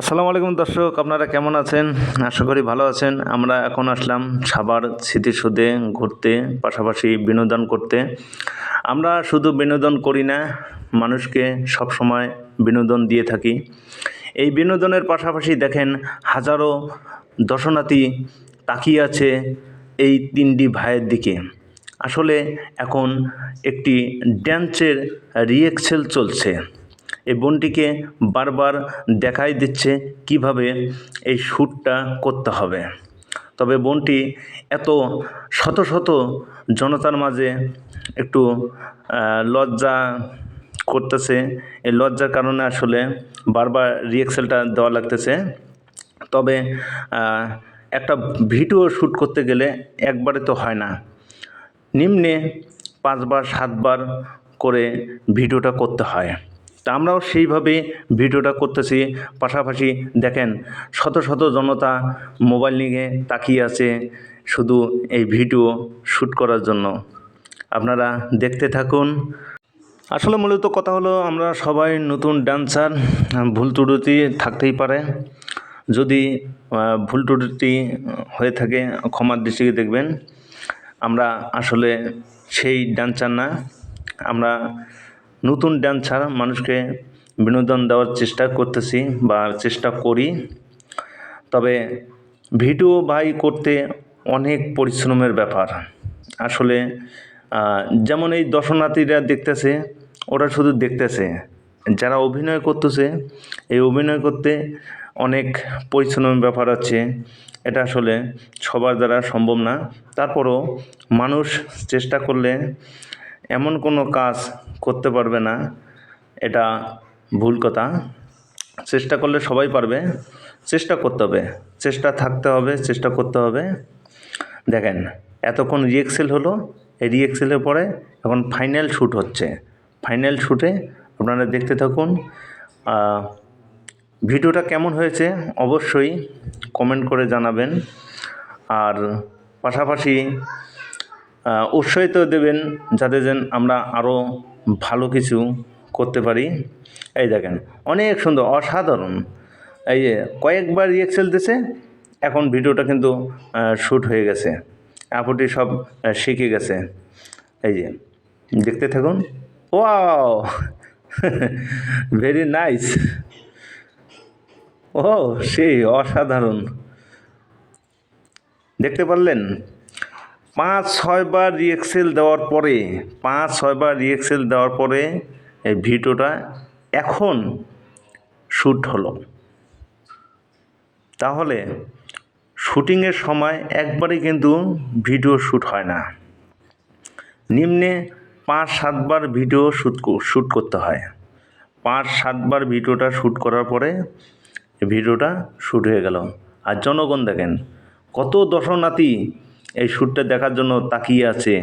আসসালামু আলাইকুম দর্শক, আপনারা কেমন আছেন? আশা করি ভালো আছেন। আমরা এখন আসলাম সাবার স্মৃতিসৌধে ঘুরতে, পাশাপাশি বিনোদন করতে। আমরা শুধু বিনোদন করি না, মানুষকে সব সময় বিনোদন দিয়ে থাকি। এই বিনোদনের পাশাপাশি দেখেন হাজারো দর্শনার্থী তাকিয়ে আছে এই তিনটি ভাইয়ের দিকে। আসলে এখন একটি ড্যান্সের রিয়েকসেল চলছে। এই বোনটিকে বারবার দেখাই দিচ্ছে কীভাবে এই শ্যুটটা করতে হবে। তবে বোনটি এত শত শত জনতার মাঝে একটু লজ্জা করতেছে। এই লজ্জার কারণে আসলে বারবার রিয়েকসেলটা দেওয়া লাগতেছে। তবে একটা ভিডিও শ্যুট করতে গেলে একবারে তো হয় না। নিম্নে পাঁচবার, সাতবার করে ভিডিওটা করতে হয়। তা আমরাও সেইভাবে ভিডিওটা করতেছি। পাশাপাশি দেখেন, শত শত জনতা মোবাইল নিয়ে তাকিয়ে আছে শুধু এই ভিডিও শ্যুট করার জন্য। আপনারা দেখতে থাকুন। আসলে মূলত কথা হলো, আমরা সবাই নতুন ডান্সার, ভুল ত্রুটি থাকতেই পারে। যদি ভুল ত্রুটি হয়ে থাকে, ক্ষমার দৃষ্টিকে দেখবেন। আমরা আসলে সেই ডান্সার না। আমরা নতুন ডান্সার মানুষকে বিনোদন দেওয়ার চেষ্টা করতেছি বা চেষ্টা করি। তবে ভিডিও ভাই করতে অনেক পরিশ্রমের ব্যাপার। আসলে যেমন এই দর্শনার্থীরা দেখতেছে, ওরা শুধু দেখতেছে। যারা অভিনয় করতেছে, এই অভিনয় করতে অনেক পরিশ্রমের ব্যাপার আছে। এটা আসলে সবার দ্বারা সম্ভব না। তারপরও মানুষ চেষ্টা করলে এমন কোনো কাজ করতে পারবে না, এটা ভুল কথা। চেষ্টা করলে সবাই পারবে, চেষ্টা করতে হবে, চেষ্টা থাকতে হবে, চেষ্টা করতে হবে। দেখেন, এতক্ষণ রিএক্সেল হলো, এই রিএক্সেলের পরে এখন ফাইনাল শ্যুট হচ্ছে। ফাইনাল শ্যুটে আপনারা দেখতে থাকুন ভিডিওটা কেমন হয়েছে অবশ্যই কমেন্ট করে জানাবেন। আর পাশাপাশি উৎসাহিত দেবেন, যাতে যেন আমরা আরও ভালো কিছু করতে পারি। এই দেখেন, অনেক সুন্দর, অসাধারণ। এই যে কয়েকবার রিয়েক্সেল দিছে, এখন ভিডিওটা কিন্তু শ্যুট হয়ে গেছে। আপুটি সব শিখে গেছে। এই যে, দেখতে থাকুন। ওয়াও! ভেরি নাইস ও, সেই অসাধারণ। দেখতে পারলেন? পাঁচ ছয়বার রিএক্সেল দেওয়ার পরে, পাঁচ ছয়বার রিএক্সেল দেওয়ার পরে এই ভিডিওটা এখন শ্যুট হলো। তাহলে শুটিংয়ের সময় একবারই কিন্তু ভিডিও শ্যুট হয় না। নিম্নে পাঁচ সাতবার ভিডিও শ্যুট শ্যুট করতে হয়। পাঁচ সাতবার ভিডিওটা শ্যুট করার পরে ভিডিওটা শ্যুট হয়ে গেল। আর জনগণ দেখেন, কত দর্শনার্থী এই শ্যুটটা দেখার জন্য তাকিয়ে আছে।